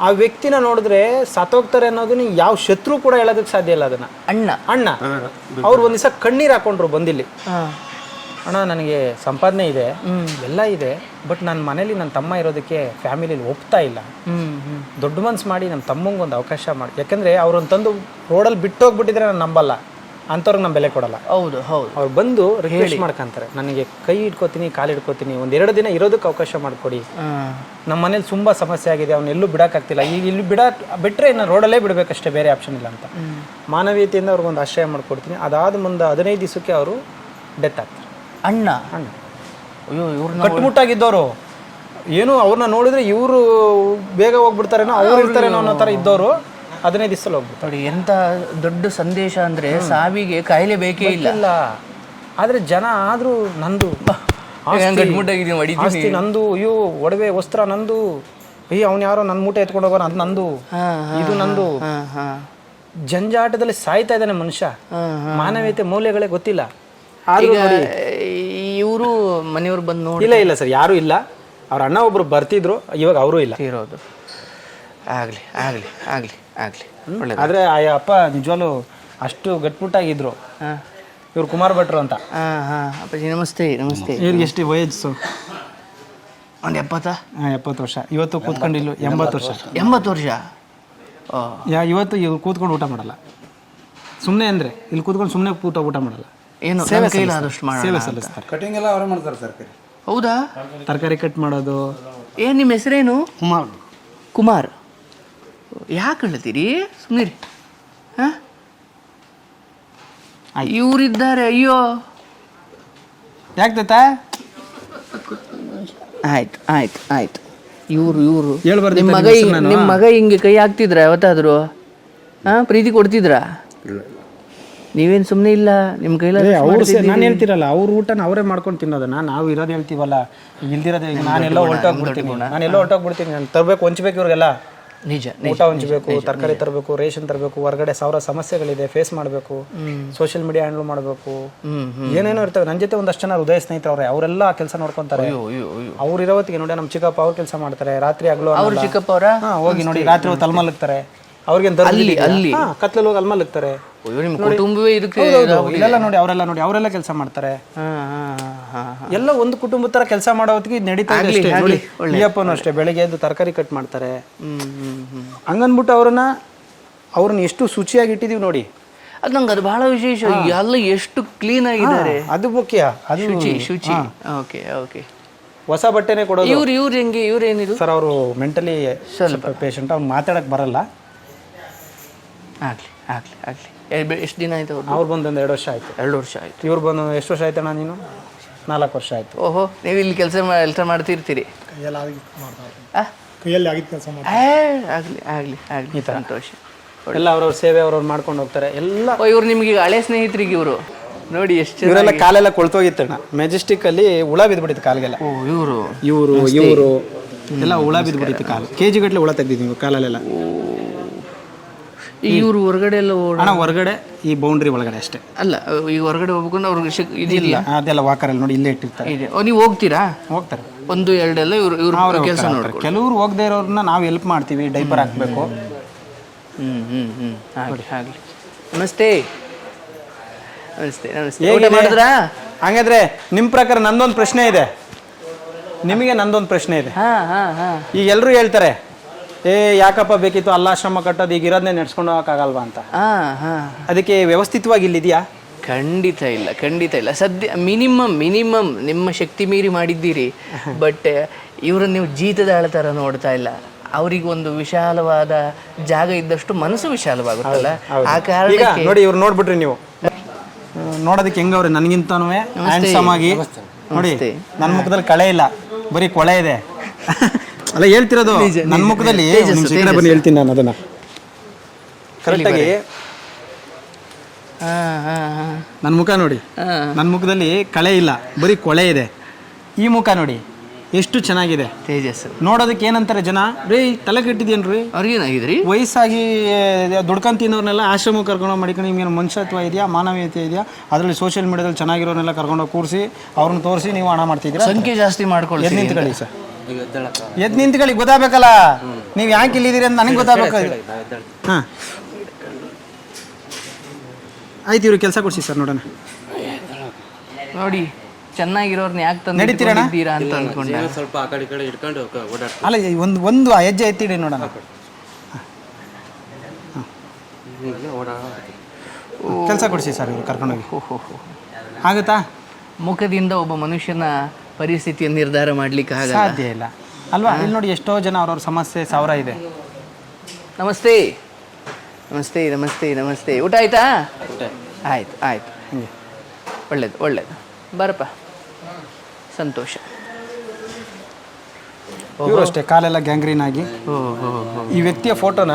ಆ ವ್ಯಕ್ತಿನ ನೋಡಿದ್ರೆ ಸತ್ತೋಗ್ತಾರೆ ಅನ್ನೋದನ್ನ ಯಾವ ಶತ್ರು ಕೂಡ ಹೇಳೋದಕ್ಕೆ ಸಾಧ್ಯ ಇಲ್ಲ ಅದನ್ನ. ಅಣ್ಣ. ಅಣ್ಣ. ಅವ್ರು ಒಂದ್ ದಿವಸ ಕಣ್ಣೀರ್ ಹಾಕೊಂಡ್ರು ಬಂದಿಲ್ಲಿ. ಅಣ್ಣ ನನಗೆ ಸಂಪಾದನೆ ಇದೆ ಎಲ್ಲ ಇದೆ ಬಟ್ ನನ್ನ ಮನೇಲಿ ನನ್ನ ತಮ್ಮ ಇರೋದಕ್ಕೆ ಫ್ಯಾಮಿಲಿಲಿ ಒಪ್ತಾ ಇಲ್ಲ. ದೊಡ್ಡ ಮನ್ಸು ಮಾಡಿ ನಮ್ಮ ತಮ್ಮಂಗೆ ಒಂದು ಅವಕಾಶ ಮಾಡಿ ಯಾಕಂದರೆ ಅವ್ರನ್ನ ತಂದು ರೋಡಲ್ಲಿ ಬಿಟ್ಟು ಹೋಗ್ಬಿಟ್ಟಿದ್ರೆ ನಾನು ನಂಬಲ್ಲ. ಅಂಥವ್ರಿಗೆ ನಾನು ಬೆಲೆ ಕೊಡಲ್ಲ. ಹೌದು ಹೌದು. ಅವ್ರು ಬಂದು ರಿಕ್ವೆಸ್ಟ್ ಮಾಡ್ಕೊಂತಾರೆ. ನನಗೆ ಕೈ ಇಟ್ಕೋತೀನಿ ಕಾಲು ಇಟ್ಕೋತೀನಿ ಒಂದು ಎರಡು ದಿನ ಇರೋದಕ್ಕೆ ಅವಕಾಶ ಮಾಡಿಕೊಡಿ. ನಮ್ಮ ಮನೇಲಿ ತುಂಬ ಸಮಸ್ಯೆ ಆಗಿದೆ ಅವ್ನ ಎಲ್ಲೂ ಬಿಡೋಕ್ಕಾಗ್ತಿಲ್ಲ. ಈಗ ಇಲ್ಲಿ ಬಿಡ ಬಿಟ್ಟರೆ ಇನ್ನು ರೋಡಲ್ಲೇ ಬಿಡಬೇಕಷ್ಟೇ ಬೇರೆ ಆಪ್ಷನ್ ಇಲ್ಲ ಅಂತ. ಮಾನವೀಯತೆಯಿಂದ ಅವ್ರಿಗೊಂದು ಆಶ್ರಯ ಮಾಡಿಕೊಡ್ತೀನಿ. ಅದಾದ ಮುಂದೆ ಹದಿನೈದು ದಿವಸಕ್ಕೆ ಅವರು ಡೆತ್ ಆಗ್ತಾರೆ. ಅಣ್ಣ. ಅಣ್ಣ. ಅಯ್ಯೋ ಇವ್ರನ್ನ ಕಟ್ಟುಮುಟ್ಟಾಗಿದ್ದವರು ಏನು ಅವ್ರನ್ನ ನೋಡಿದ್ರೆ ಇವರು ಬೇಗ ಹೋಗ್ಬಿಡ್ತಾರೇನೋ ಅವ್ರು ಇರ್ತಾರೇನೋ ಅನ್ನೋ ಥರ ಇದ್ದವರು ಹದಿನೈದು ದಿವಸ ಹೋಗ್ಬಿಡ್ತಾರೆ. ನೋಡಿ ಎಂತ ದೊಡ್ಡ ಸಂದೇಶ ಅಂದ್ರೆ ಸಾವಿಗೆ ಕಾಯಿಲೆ ಬೇಕೇ ಇಲ್ಲ. ಇಲ್ಲ ಆದ್ರೆ ಜನ ಆದ್ರೂ ನಂದು ಆಸ್ತಿ- ಗಟ್ಮುಟ್ಟಾಗಿದ್ದೀನಿ ಹೊಡಿತೀನಿ. ಆಸ್ತಿ ನಂದು ಅಯ್ಯೋ ಒಡವೆ ವಸ್ತ್ರ ನಂದು. ಅಯ್ಯ ಅವ್ನು ಯಾರೋ ನನ್ನ ಮೂಟೆ ಎತ್ಕೊಂಡು ಹೋಗೋಣ ಅದು ನಂದು. ಇದು ನಂದು. ಹಾ ಹಾ. ಜಂಜಾಟದಲ್ಲಿ ಸಾಯ್ತಾ ಇದ್ದಾನೆ ಮನುಷ್ಯ. ಮಾನವೀಯತೆ ಮೌಲ್ಯಗಳೇ ಗೊತ್ತಿಲ್ಲ. ಈಗ ಇವರು ಮನೆಯವ್ರು ಬಂದು ನೋಡಿ. ಇಲ್ಲ ಇಲ್ಲ ಸರ್ ಯಾರು ಇಲ್ಲ. ಅವ್ರ ಅಣ್ಣ ಒಬ್ರು ಬರ್ತಿದ್ರು ಇವಾಗ ಅವರು ಇಲ್ಲ. ಇರೋದು. ಆಗ್ಲಿ ಆಗ್ಲಿ ಆಗ್ಲಿ ಆಗ್ಲಿ. ಆದರೆ ಆ ಅಪ್ಪ ನಿಜವಾಗ್ಲೂ ಅಷ್ಟು ಗಟ್ಬಿಟ್ಟಾಗಿದ್ರು ಇವ್ರು ಕುಮಾರ್ ಭಟ್ರು ಅಂತ. ಹಾ ಹಾ ಅಪ್ಪಾಜಿ ನಮಸ್ತೆ ನಮಸ್ತೆ. ಇವ್ರಿಗೆ ಎಷ್ಟು ವಯಸ್ಸು? ಒಂದು ಎಪ್ಪತ್ತಾ? ಹಾಂ ಎಪ್ಪತ್ತು ವರ್ಷ. ಇವತ್ತು ಕೂತ್ಕೊಂಡಿಲ್ಲ ಎಂಬತ್ತು ವರ್ಷ. ಎಂಬತ್ತು ವರ್ಷ? ಯಾ ಇವತ್ತು ಇವ್ರು ಕೂತ್ಕೊಂಡು ಊಟ ಮಾಡಲ್ಲ. ಸುಮ್ಮನೆ ಅಂದ್ರೆ ಇಲ್ಲಿ ಕೂತ್ಕೊಂಡು ಸುಮ್ಮನೆ ಕೂತ ಊಟ ಮಾಡಲ್ಲ. ಏನು ಸೇವೆ ನನ್ನ ಕೈಲಾದಷ್ಟು ಮಾಡೋಣ ಸೇವೆ. ಸಲ್ಲಿಸ್ತಾರೆ. ಕಟಿಂಗ್ ಎಲ್ಲ ಅವರೇ ಮಾಡ್ತಾರೆ ತರಕಾರಿ ಹೌದಾ? ತರಕಾರಿ ಕಟ್ ಮಾಡೋದು. ಏನು ನಿಮ್ಮ ಹೆಸರೇನು? ಕುಮಾರ್. ಕುಮಾರ್. ಯಾಕೆ ಹೇಳ್ತೀರಿ? ಸುಮ್ಮನಿರಿ ಹಾಂ? ಇವರಿದ್ದಾರೆ ಅಯ್ಯೋ. ಯಾಕೆ ತಾತ? ಆಯ್ತು ಆಯ್ತು ಆಯ್ತು. ಇವರು ಇವರು. ಹೇಳ್ಬಾರ್ದು ನಿಮ್ಮ ಮಗ ನಿಮ್ಮ ಮಗ ಹಿಂಗೆ ಕೈ ಹಾಕ್ತಿದ್ರ ಯಾವತ್ತಾದ್ರು? ಹಾಂ? ಪ್ರೀತಿ ಕೊಡ್ತಿದ್ರಾ? ನೀವೇನ್ ಸುಮ್ಮನೆ ಇಲ್ಲ? ನಿಮ್ಮ ಕೈಲಿ ಅವ್ರು ನಾನು ಹೇಳ್ತಿರಲ್ಲ ಅವ್ರ ಊಟನ ಅವರೇ ಮಾಡ್ಕೊಂಡು ತಿನ್ನೋದನ್ನ ನಾವು ಇರೋದು ಹೇಳ್ತೀವಲ್ಲ. ಈಗ ಇಲ್ದಿರೋದು ಈಗ ನಾನೆಲ್ಲ ಹೊರಟೋಗ್ಬಿಡ್ತೀನಿ ನಾನೆಲ್ಲ ಹೊರಟೋಗ್ಬಿಡ್ತೀನಿ ನಾನು ತರಬೇಕು ಹೊಂಚ್ಬೇಕು ಇವ್ರಿಗೆಲ್ಲ. ನಿಜ ಊಟ ಹೊಂಚ್ಬೇಕು ತರಕಾರಿ ತರಬೇಕು ರೇಷನ್ ತರಬೇಕು ಹೊರಗಡೆ ಸಾವಿರ ಸಮಸ್ಯೆಗಳಿದೆ ಫೇಸ್ ಮಾಡಬೇಕು ಸೋಷಿಯಲ್ ಮೀಡಿಯಾ ಹ್ಯಾಂಡಲ್ ಮಾಡಬೇಕು. ಏನೇನೋ ಇರ್ತವೆ. ನನ್ನ ಜೊತೆ ಒಂದಷ್ಟು ಜನ ಹೃದಯ ಸ್ನೇಹಿತರು ಅವ್ರೆ ಅವರೆಲ್ಲ ಕೆಲಸ ನೋಡ್ಕೊಂತಾರೆ. ಅಯ್ಯೋ ಅಯ್ಯೋ ಅಯ್ಯೋ. ಅವ್ರು ಇರೋತ್ತಿಗೆ ನೋಡಿ ನಮ್ಮ ಚಿಕ್ಕಪ್ಪ ಅವ್ರು ಕೆಲಸ ಮಾಡ್ತಾರೆ. ರಾತ್ರಿ ಆಗಲೂ ಅವ್ರು ಚಿಕ್ಕಪ್ಪ ಅವರ? ಹೋಗಿ ನೋಡಿ ರಾತ್ರಿ ಹೊತ್ತು ಅವ್ರಿಗೆ ಅಲ್ಲಿ, ಅಲ್ಲಿ. ಕತ್ಲಲ್ಲಿ ಹೋಗಿ ಅಲ್ಲಿ ಮಲಗ್ತಾರೆ. ನಿಮ್ಮ ಕುಟುಂಬವೇ ಇದಕ್ಕೆ ಇಲ್ಲೆಲ್ಲ ನೋಡಿ ಅವರೆಲ್ಲ ನೋಡಿ ಅವರೆಲ್ಲ ಕೆಲಸ ಮಾಡ್ತಾರೆ. ಎಲ್ಲ ಒಂದು ಕುಟುಂಬದ ತರ ಕೆಲಸ ಮಾಡೋ ಹೊತ್ತಿಗೆ ಇದ್ ನಡೀತಾ ಇದೆ ನೋಡಿ ಅಯ್ಯಪ್ಪನು ಅಷ್ಟೇ ಬೆಳಿಗ್ಗೆ ಎದ್ದು ತರಕಾರಿ ಕಟ್ ಮಾಡ್ತಾರೆ. ಹಂಗನ್ಬಿಟ್ಟು ಅವ್ರನ್ನ ಅವ್ರನ್ನ ಎಷ್ಟು ಶುಚಿಯಾಗಿ ಇಟ್ಟಿದೀವಿ ನೋಡಿ. ಅದು ನಂಗೆ ಅದು ಬಹಳ ವಿಶೇಷ. ಎಲ್ಲ ಎಷ್ಟು ಕ್ಲೀನ್ ಆಗಿದ್ದಾರೆ. ಅದು ಮುಖ್ಯ ಅದು ಶುಚಿ ಶುಚಿ. ಓಕೆ ಓಕೆ ಹೊಸ ಬಟ್ಟೆನೆ ಕೊಡೋದು. ಇವ್ರು ಇವ್ರು ಹೆಂಗೆ ಇವ್ರು ಏನಿದು? ಸರ್ ಅವರು ಮೆಂಟಲಿ ಸ್ವಲ್ಪ. ಪೇಷಂಟ್ ಅವ್ನು ಮಾತಾಡಕ್ ಬರಲ್ಲ. ಆಗ್ಲಿ ಆಗ್ಲಿ ಆಗ್ಲಿ. ಎಷ್ಟು ದಿನ ಆಯಿತು ಅವ್ರು ಬಂದು ಒಂದು ಎರಡು ವರ್ಷ ಆಯ್ತು. ಎರಡು ವರ್ಷ ಆಯಿತು. ಇವ್ರು ಬಂದು ಎಷ್ಟು ವರ್ಷ ಆಯ್ತಣ್ಣ ನೀನು? ನಾಲ್ಕು ವರ್ಷ ಆಯಿತು. ಓಹೋ ನೀವು ಇಲ್ಲಿ ಕೆಲಸ ಕೆಲಸ ಮಾಡ್ತಿರ್ತೀರಿ. ಆ? ಕೈಯಲ್ಲಿ ಆಗಿದ್ದ ಕೆಲಸ ಆಗಲಿ ಆಗಲಿ ಆಗ್ಲಿ. ಆಗ್ಲಿ ಸಂತೋಷ. ಎಲ್ಲ ಅವ್ರವ್ರ ಸೇವೆ ಅವ್ರವ್ರು ಮಾಡ್ಕೊಂಡು ಹೋಗ್ತಾರೆ. ಎಲ್ಲ ಓ ಇವ್ರು ನಿಮಗೆ ಈಗ ಹಳೆ ಸ್ನೇಹಿತರಿಗೆ ಇವರು. ನೋಡಿ ಎಷ್ಟು ಇವರೆಲ್ಲ ಕಾಲೆಲ್ಲ ಕೊಳ್ತೋಗಿತ್ತಣ್ಣ. ಮೆಜೆಸ್ಟಿಕ್ ಅಲ್ಲಿ ಹುಳ ಬಿದ್ಬಿಟ್ಟಿತ್ತು ಕಾಲಿಗೆಲ್ಲ. ಓ ಇವರು. ಇವರು ಇವರು. ಎಲ್ಲ ಹುಳ ಬಿದ್ಬಿಟ್ಟಿತ್ತು ಕಾಲು. ಕೆ ಜಿ ಗಟ್ಟಲೆ ಹುಳ ತೆಗ್ದಿದ್ದೀವಿ ಕಾಲಲ್ಲೆಲ್ಲ ಇವ್ರು ಹೊರಗಡೆ ಎಲ್ಲ ಹಣ ಹೊರಗಡೆ ಈ ಬೌಂಡ್ರಿ ಒಳಗಡೆ ಅಷ್ಟೇ. ಅಲ್ಲ ಈಗ ಹೊರಗಡೆ ಹೋಗ್ಬೇಕಂದ್ರೆ ಅವ್ರಿಗೆ ಶಕ್- ಇದಿಲ್ಲ ಅದೆಲ್ಲ ವಾಕರಲ್ಲಿ ನೋಡಿ ಇಲ್ಲೇ ಇಟ್ಟಿರ್ತಾರೆ. ಇದೆ. ಓ ನೀವು ಹೋಗ್ತೀರಾ? ಹೋಗ್ತಾರೆ. ಒಂದು ಎರಡೆಲ್ಲ ಇವ್ರು ಇವ್ರು ಕೆಲಸ ನೋಡ್ಕೊಂಡು ಕೆಲವ್ರು ಹೋಗದೆ ಇರೋರನ್ನ ನಾವು ಹೆಲ್ಪ್ ಮಾಡ್ತೀವಿ ಡೈಪರ್ ಹಾಕ್ಬೇಕು. ಹ್ಮ್ ಹ್ಮ್. ಹ್ಮ್ ಆಗ್ಲಿ ಆಗ್ಲಿ ನಮಸ್ತೆ. ನಮಸ್ತೆ ನಮಸ್ತೆ. ಊಟ ಹೇಗಿದೆ? ಮಾಡಿದ್ರಾ? ಹಂಗಾದ್ರೆ ನಿಮ್ಮ ಪ್ರಕಾರ ನಂದೊಂದು ಪ್ರಶ್ನೆ ಇದೆ. ನಿಮಗೆ ನಂದೊಂದು ಪ್ರಶ್ನೆ ಇದೆ. ಹಾ ಹಾ ಹಾ. ಈಗ ಎಲ್ಲರೂ ಹೇಳ್ತಾರೆ ಏ ಯಾಕಪ್ಪ ಬೇಕಿತ್ತು? ಅಲ್ಲಾಶ್ರಮ ಕಟ್ಟೋದು ಈಗ ಇರೋದನ್ನೇ ನಡ್ಸ್ಕೊಂಡು ಹೋಗಕ್ಕಾಗಲ್ವಾ ಅಂತ. ಹಾ ಹಾ. ಅದಕ್ಕೆ ವ್ಯವಸ್ಥಿತವಾಗಿ ಇಲ್ಲಿದೆಯಾ? ಖಂಡಿತ ಇಲ್ಲ ಖಂಡಿತ ಇಲ್ಲ. ಸದ್ಯ ಮಿನಿಮಮ್ ಮಿನಿಮಮ್ ನಿಮ್ಮ ಶಕ್ತಿ ಮೀರಿ ಮಾಡಿದ್ದೀರಿ. ಬಟ್ ಇವ್ರನ್ನ ನೀವು ಜೀತದ ಅಳತರ ನೋಡ್ತಾ ಇಲ್ಲ. ಅವ್ರಿಗೆ ಒಂದು ವಿಶಾಲವಾದ ಜಾಗ ಇದ್ದಷ್ಟು ಮನಸ್ಸು ವಿಶಾಲವಾಗುತ್ತಲ್ಲ. ಆ ಈಗ ಕಾರಣಕ್ಕೆ ನೋಡಿ ಇವ್ರು ನೋಡ್ಬಿಟ್ರಿ ನೀವು. ನೋಡೋದಕ್ಕೆ ಹೆಂಗವ್ರೆ? ನನಗಿಂತನೂ ಹ್ಯಾಂಡ್ಸಮ್ ಆಗಿ. ನೋಡಿ ನನ್ನ ಮುಖದಲ್ಲಿ ಕಳೆ ಇಲ್ಲ. ಬರೀ ಕೊಳೆ ಇದೆ. ಅಲ್ಲ ಹೇಳ್ತಿರೋದು ನನ್ನ ಮುಖದಲ್ಲಿ ಒಂದ್ ನಿಮಿಷ ಈ ಕಡೆ ಬನ್ನಿ ಹೇಳ್ತೀನಿ ನಾನು ಅದನ್ನ. ಕರೆಕ್ಟಾಗಿ ನನ್ನ ಮುಖ ನೋಡಿ. ನನ್ನ ಮುಖದಲ್ಲಿ ಕಳೆ ಇಲ್ಲ ಬರೀ ಕೊಳೆ ಇದೆ. ಈ ಮುಖ ನೋಡಿ ಎಷ್ಟು ಚೆನ್ನಾಗಿದೆ. ತೇಜಸ್ ನೋಡೋದಕ್ಕೆ ಏನಂತಾರೆ ಜನ? ರೀ ತಲೆ ಕೆಟ್ಟಿದೇನ್ರಿ ಅವ್ರಿಗೇನಾಗಿದ್ರಿ ವಯಸ್ಸಾಗಿ ದುಡ್ಕೊಂಡ್ ತಿನ್ನೋರ್ನೆಲ್ಲ ಆಶ್ರಮ ಕರ್ಕೊಂಡು ಮಾಡ್ಕೊಂಡು ನಿಮ್ಗೇನು ಮನುಷ್ಯತ್ವ ಇದೆಯಾ ಮಾನವೀಯತೆ ಇದೆಯಾ? ಅದರಲ್ಲಿ ಸೋಷಿಯಲ್ ಮೀಡಿಯಾದಲ್ಲಿ ಚೆನ್ನಾಗಿರೋರ್ನೆಲ್ಲ ಕರ್ಕೊಂಡೋಗಿ ಕೂರಿಸಿ ಅವ್ರನ್ನ ತೋರಿಸಿ ನೀವು ಹಣ ಮಾಡ್ತಿದ್ದೀರಾ? ಸಂಖ್ಯೆ ಜಾಸ್ತಿ ಮಾಡ್ಕೊಳ್ಳಿ ನಿಂತ್ಕೊಳ್ಳಿ ಸರ್? ಎದ್ ನಿಂತ್ಕೊಳ್ಳಿ ಗೊತ್ತಾಗಬೇಕಲ್ಲ? ನೀವು ಯಾಕೆ ಇಲ್ಲಿದ್ದೀರಿ ಅಂತ ನನಗೆ ಗೊತ್ತಾಗಬೇಕು ಹಾಂ. ಆಯ್ತು ಇವ್ರಿಗೆ ಕೆಲಸ ಕೊಡ್ಸಿ ಸರ್ ನೋಡೋಣ. ನೋಡಿ ಚೆನ್ನಾಗಿರೋರ್ನ ಯಾಕೆ ತಂದು ನಡೀತೀರಣ್ಣ? ಇಟ್ಕೊಂಡಿದ್ದೀರಾ ಅಂತ ಅನ್ಕೊಂಡೆ. ಸ್ವಲ್ಪ ಆ ಕಡೆ ಈ ಕಡೆ ಇಟ್ಕೊಂಡು ಓಡಾಡ್ತೀವಿ ಅಲ್ಲ ಈ ಒಂದು ಒಂದು ಆ ಹೆಜ್ಜೆ ಎತ್ತಿಡಿ ನೋಡೋಣ. ಕೆಲಸ ಕೊಡಿಸಿ ಸರ್ ಇವ್ರು ಕರ್ಕೊಂಡೋಗಿ. ಆಗುತ್ತಾ? ಮುಖದಿಂದ ಒಬ್ಬ ಮನುಷ್ಯನ ಪರಿಸ್ಥಿತಿಯನ್ನು ನಿರ್ಧಾರ ಮಾಡ್ಲಿಕ್ಕೆ ಆಗಲ್ಲ. ಸಾಧ್ಯ ಇಲ್ಲ. ಅಲ್ವಾ? ಇಲ್ಲಿ ನೋಡಿ ಎಷ್ಟೋ ಜನ ಅವ್ರವ್ರ ಸಮಸ್ಯೆ ಸಾವಿರ ಇದೆ. ನಮಸ್ತೆ. ನಮಸ್ತೆ ನಮಸ್ತೆ ನಮಸ್ತೆ. ಊಟ ಆಯ್ತಾ? ಆಯ್ತು. ಆಯ್ತು. ಒಳ್ಳೇದು ಒಳ್ಳೇದು. ಬರಪ್ಪ. ಸಂತೋಷ. ಇವರು ಅಷ್ಟೇ ಕಾಲೆಲ್ಲ ಗ್ಯಾಂಗ್ರೀನ್ ಆಗಿ. ಓ ಹೋ ಹೋ ಈ ವ್ಯಕ್ತಿಯ ಫೋಟೋನ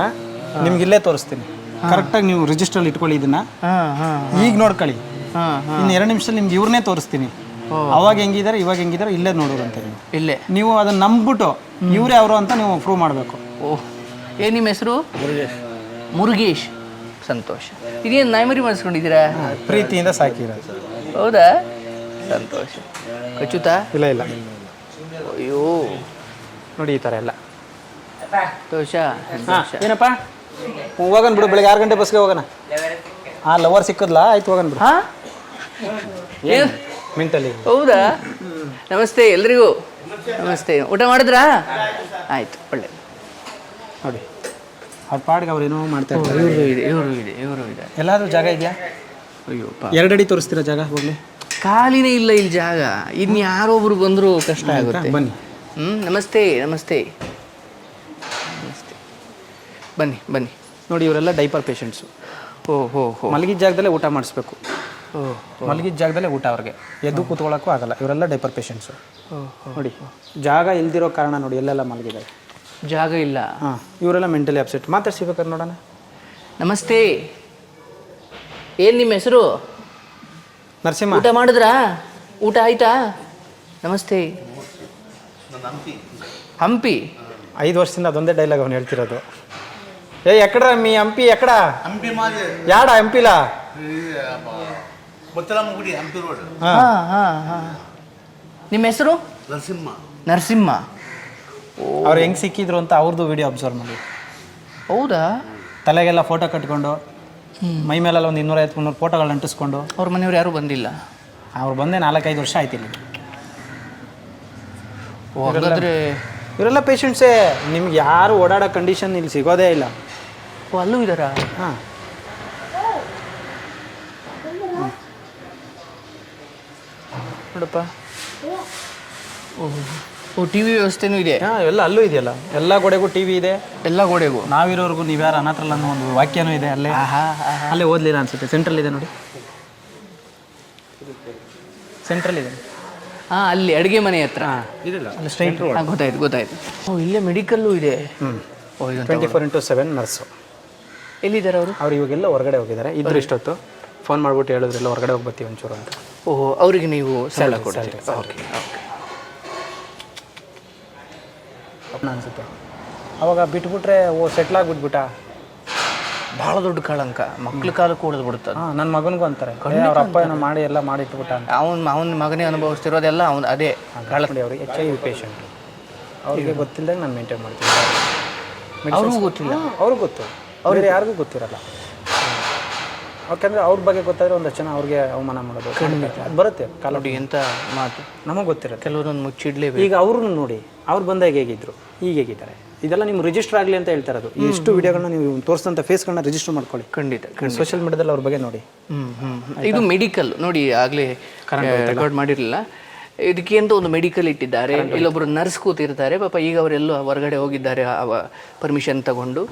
ನಿಮ್ಗೆ ಇಲ್ಲೇ ತೋರಿಸ್ತೀನಿ. ಕರೆಕ್ಟಾಗಿ ನೀವು ರಿಜಿಸ್ಟರ್ ಇಟ್ಕೊಳ್ಳಿ ಇದನ್ನ. ಹಾಂ ಹಾಂ ಈಗ ನೋಡ್ಕೊಳ್ಳಿ. ಇನ್ನು ಎರಡು ನಿಮಿಷದಲ್ಲಿ ನಿಮ್ಗೆ ಇವ್ರನ್ನೇ ತೋರಿಸ್ತೀನಿ. ಅವಾಗ ಹೆಂಗಿದಾರೆ ಇವಾಗ ಹೆಂಗಿದಾರೆ ಇಲ್ಲೇ ನೋಡೋರು ಅಂತ ನೀವು ಇಲ್ಲೇ. ನೀವು ಅದನ್ನ ನಂಬ್ಬಿಟ್ಟು ಇವರೇ ಅವರು ಅಂತ ನೀವು ಪ್ರೂವ್ ಮಾಡಬೇಕು. ಓಹ್ ಏ ನಿಮ್ಮ ಹೆಸರು? ಮುರುಗೇಶ್. ಸಂತೋಷ. ಇದೇನು ನಾಯ್ಮರಿ ಮಾಡಿಸ್ಕೊಂಡಿದ್ದೀರಾ? ಪ್ರೀತಿಯಿಂದ ಸಾಕಿರೋದು. ಹೌದಾ? ಸಂತೋಷ. ಕಚ್ಚುತ್ತಾ? ಇಲ್ಲ ಇಲ್ಲ. ಅಯ್ಯೋ. ನೋಡಿ ಈ ಥರ ಎಲ್ಲ. ಸಂತೋಷ ಹಾಂ ಸಂತೋಷ ಏನಪ್ಪ? ಹೋಗೋಣ ಬಿಡು ಬೆಳಗ್ಗೆ ಆರು ಗಂಟೆ ಬಸ್ಗೆ ಹೋಗೋಣ. ಹಾಂ ಲವರ್ ಸಿಕ್ಕದ್ಲಾ? ಆಯ್ತು ಹೋಗೋಣ ಬಿಡು. ಹಾಂ? ಏನು? ಮಿಂಟಲ್ಲಿ ಹೌದಾ? ನಮಸ್ತೆ ಎಲ್ರಿಗೂ? ನಮಸ್ತೆ. ಊಟ ಮಾಡಿದ್ರಾ? ಆಯ್ತು ಒಳ್ಳೆ. ನೋಡಿ ಅವ್ರ ಪಾಡ್ಗೆ ಅವ್ರು ಏನೋ ಮಾಡ್ತಾ ಇರ್ತಾರೆ. ಇವರು ಇದೆ ಇವರು ಇದೆ ಇವರು ಇದೆ. ಎಲ್ಲಾದ್ರೂ ಜಾಗ ಇದೆಯಾ? ಅಯ್ಯೋ ಎರಡಡಿ ತೋರಿಸ್ತೀರಾ ಜಾಗ ಹೋಗ್ಲಿ. ಕಾಲಿನೇ ಇಲ್ಲ ಇಲ್ಲಿ ಜಾಗ. ಇನ್ನು ಯಾರೊಬ್ರು ಬಂದರೂ ಕಷ್ಟ ಆಗುತ್ತೆ. ಬನ್ನಿ. ಹ್ಞೂ ನಮಸ್ತೆ ನಮಸ್ತೆ. ನಮಸ್ತೆ. ಬನ್ನಿ ಬನ್ನಿ. ನೋಡಿ ಇವರೆಲ್ಲ ಡೈಪರ್ ಪೇಷಂಟ್ಸು. ಓ ಹೋ ಹೋ. ಮಲಗಿದ ಜಾಗದಲ್ಲೇ ಊಟ ಮಾಡಿಸ್ಬೇಕು. ಮಲಗಿದ ಜಾಗದಲ್ಲೇ ಊಟ ಅವ್ರಿಗೆ. ಎದ್ದು ಕೂತ್ಕೊಳ್ಳೋಕ್ಕೂ ಆಗಲ್ಲ. ಇವರೆಲ್ಲ ಡೈಪರ್ ಪೇಷಂಟ್ಸು ನೋಡಿ ಜಾಗ ಇಲ್ದಿರೋ ಕಾರಣ ನೋಡಿ ಎಲ್ಲೆಲ್ಲ ಮಲಗಿದ್ದಾರೆ. ಜಾಗ ಇಲ್ಲ. ಹಾಂ ಇವರೆಲ್ಲ ಮೆಂಟಲಿ ಅಪ್ಸೆಟ್ ಮಾತಾಡ್ಸಿಬೇಕಾದ್ರೆ ನೋಡೋಣ. ನಮಸ್ತೆ. ಏನು ನಿಮ್ಮ ಹೆಸರು? ನರಸಿಂಹ. ಊಟ ಮಾಡಿದ್ರಾ? ಊಟ ಆಯ್ತಾ? ನಮಸ್ತೆ. ಹಂಪಿ. ಐದು ವರ್ಷದಿಂದ ಅದೊಂದೇ ಡೈಲಾಗ್ ಅವ್ನು ಹೇಳ್ತಿರೋದು. ಏ ಎಕ್ಕಡ ಮೀ ಹಂಪಿ ಎಕ್ಕಡ ಯಾಡ ಹಂಪಿಲ? ಮುತ್ತಲಮ್ಮಗುಡಿ ಹಂಪಿ ರೋಡ್. ಹಾ. ಹಾ ಹಾ ಹಾ. ನಿಮ್ಮ ಹೆಸರು? ನರಸಿಂಹ. ನರಸಿಂಹ. ಅವ್ರು ಹೆಂಗ್ ಸಿಕ್ಕಿದ್ರು ಅಂತ ಅವ್ರದ್ದು ವಿಡಿಯೋ ಅಬ್ಸರ್ವ್ ಮಾಡಿ. ಹೌದಾ? ತಲೆಗೆಲ್ಲ ಫೋಟೋ ಕಟ್ಕೊಂಡು ಮೈ ಮೇಲೆಲ್ಲ ಒಂದು ಇನ್ನೂರೈವತ್ತು ಮುನ್ನೂರು ಫೋಟೋಗಳು ಅಂಟಿಸ್ಕೊಂಡು. ಅವ್ರ ಮನೆಯವ್ರು ಯಾರು ಬಂದಿಲ್ಲ? ಅವ್ರು ಬಂದೆ ನಾಲ್ಕೈದು ವರ್ಷ ಆಯ್ತು ಇಲ್ಲಿ. ಓ, ಹಾಗಾದ್ರೆ ಇವರೆಲ್ಲ ಪೇಷಂಟ್ಸೇ ನಿಮ್ಗೆ ಯಾರು ಓಡಾಡೋ ಕಂಡೀಷನ್ ಇಲ್ಲಿ ಸಿಗೋದೇ ಇಲ್ಲ. ಓ, ಅಲ್ಲೂ ಇದಾರಾ ಹಾಂ. ನೋಡಪ್ಪ ಓ ಟಿ ವಿ ವ್ಯವಸ್ಥೆನೂ ಇದೆ? ಹಾಂ ಎಲ್ಲ ಅಲ್ಲೂ ಇದೆಯಲ್ಲ. ಎಲ್ಲ ಗೋಡೆಗೂ ಟಿ ವಿ ಇದೆ. ಎಲ್ಲ ಗೋಡೆಗೂ? ನಾವಿರೋರ್ಗು ನೀವ್ಯಾರು ಅನಾಥರಲ್ಲ ಅನ್ನೋ ಒಂದು ವಾಕ್ಯನೂ ಇದೆ ಅಲ್ಲೇ. ಅಲ್ಲೇ ಓದ್ಲಿಲ್ಲ ಅನ್ಸುತ್ತೆ. ಸೆಂಟ್ರಲ್ ಇದೆ ನೋಡಿ. ಸೆಂಟ್ರಲ್ ಇದೆ. ಹಾಂ ಅಲ್ಲಿ ಅಡುಗೆ ಮನೆ ಹತ್ರ. ಅಲ್ಲಿ ಸ್ಟ್ರೈಟ್ ರೋಡ್ ಹಾ, ಗೊತ್ತಾಯ್ತು ಗೊತ್ತಾಯ್ತು. ಓ ಇಲ್ಲೇ ಮೆಡಿಕಲ್ಲು ಇದೆ. ಓ twenty four into seven nurse ಎಲ್ಲಿದ್ದಾರೆ ಅವರು? ಅವ್ರು ಇವಾಗೆಲ್ಲ ಹೊರಗಡೆ ಹೋಗಿದ್ದಾರೆ. ಇದ್ರು ಇಷ್ಟೊತ್ತು. ಫೋನ್ ಮಾಡ್ಬಿಟ್ಟು ಹೇಳಿದ್ರೆಲ್ಲ ಹೊರಗಡೆ ಹೋಗಿ ಬರ್ತೀವಿ ಒಂಚೂರು ಅಂತ. ಓಹೋ ಅವರಿಗೆ ನೀವು ಸಾಲ ಕೊಡ್ತೀರಿ. ಓಕೆ ಓಕೆ ಅನಿಸುತ್ತೆ. ಅವಾಗ ಬಿಟ್ಬಿಟ್ರೆ ಓ ಸೆಟ್ಲ್ ಆಗ್ಬಿಟ್ಬಿಟ್ಟ. ಭಾಳ ದೊಡ್ಡ ಕಳಂಕ. ಮಕ್ಳ ಕಾಲಕ್ಕೆ ಹೊಡೆದು ಬಿಡ್ತದೆ ಹಾಂ ನನ್ನ ಮಗನಿಗೂ ಅಂತಾರೆ. ಅವ್ರ ಅಪ್ಪ ಏನೋ ಮಾಡಿ ಎಲ್ಲ ಮಾಡಿಟ್ಬಿಟ್ಟ ಅಂತ. ಅವನ ಅವನ ಮಗನೇ ಅನುಭವಿಸ್ತಿರೋದೆಲ್ಲ ಅವ್ನು ಅದೇ. ನೋಡಿ ಅವ್ರಿಗೆ ಎಚ್ ಐ ವಿ ಪೇಷಂಟ್ ಅವ್ರಿಗೆ ಗೊತ್ತಿಲ್ಲದಾಗ ನಾನು ಮೇಂಟೈನ್ ಮಾಡ್ತೀನಿ. ಅವ್ರಿಗೂ ಗೊತ್ತಿಲ್ಲ. ಅವ್ರಿಗೂ ಗೊತ್ತು. ಅವ್ರಿಗೆ ಯಾರಿಗೂ ಗೊತ್ತಿರಲ್ಲ. ಯಾಕಂದ್ರೆ ಅವ್ರ ಬಗ್ಗೆ ಗೊತ್ತಾದ್ರೆ ಒಂದಷ್ಟು ಜನ ಅವ್ರಿಗೆ ಅವಮಾನ ಮಾಡೋದು ಅದು ಬರುತ್ತೆ ನೋಡಿ ಎಂತ ಮಾತು? ನಮಗೆ ಗೊತ್ತಿರುತ್ತೆ. ಕೆಲವರೊಂದು ಮುಚ್ಚಿಡ್ಲೇಬೇಕು. ಈಗ ಅವ್ರನ್ನ ನೋಡಿ ಅವ್ರು ಬಂದಾಗ ಹೇಗಿದ್ರು ಈಗ ಹೇಗಿದ್ದಾರೆ? ಇದೆಲ್ಲ ನಿಮ್ಮ ರಿಜಿಸ್ಟರ್ ಆಗಲಿ ಅಂತ ಹೇಳ್ತಾ ಇರೋದು. ಇಷ್ಟು ವಿಡಿಯೋಗಳನ್ನ ನೀವು ತೋರಿಸಿದಂಥ ಫೇಸ್ಗಳನ್ನ ರಿಜಿಸ್ಟರ್ ಮಾಡ್ಕೊಳ್ಳಿ. ಖಂಡಿತ ಸೋಷಿಯಲ್ ಮೀಡಿಯಾದಲ್ಲಿ ಅವ್ರ ಬಗ್ಗೆ ನೋಡಿ. ಇದು ಮೆಡಿಕಲ್ ನೋಡಿ ಆಗ್ಲೇ ರೆಕಾರ್ಡ್ ಮಾಡಿರಲಿಲ್ಲ. ಇದಕ್ಕೆ ಅಂತ ಒಂದು ಮೆಡಿಕಲ್ ಇಟ್ಟಿದ್ದಾರೆ? ಇಲ್ಲೊಬ್ರು ನರ್ಸ್ ಕೂತಿರ್ತಾರೆ. ಪಾಪ ಈಗ ಅವರೆಲ್ಲೋ ಹೊರಗಡೆ ಹೋಗಿದ್ದಾರೆ ಪರ್ಮಿಷನ್ ತಗೊಂಡು.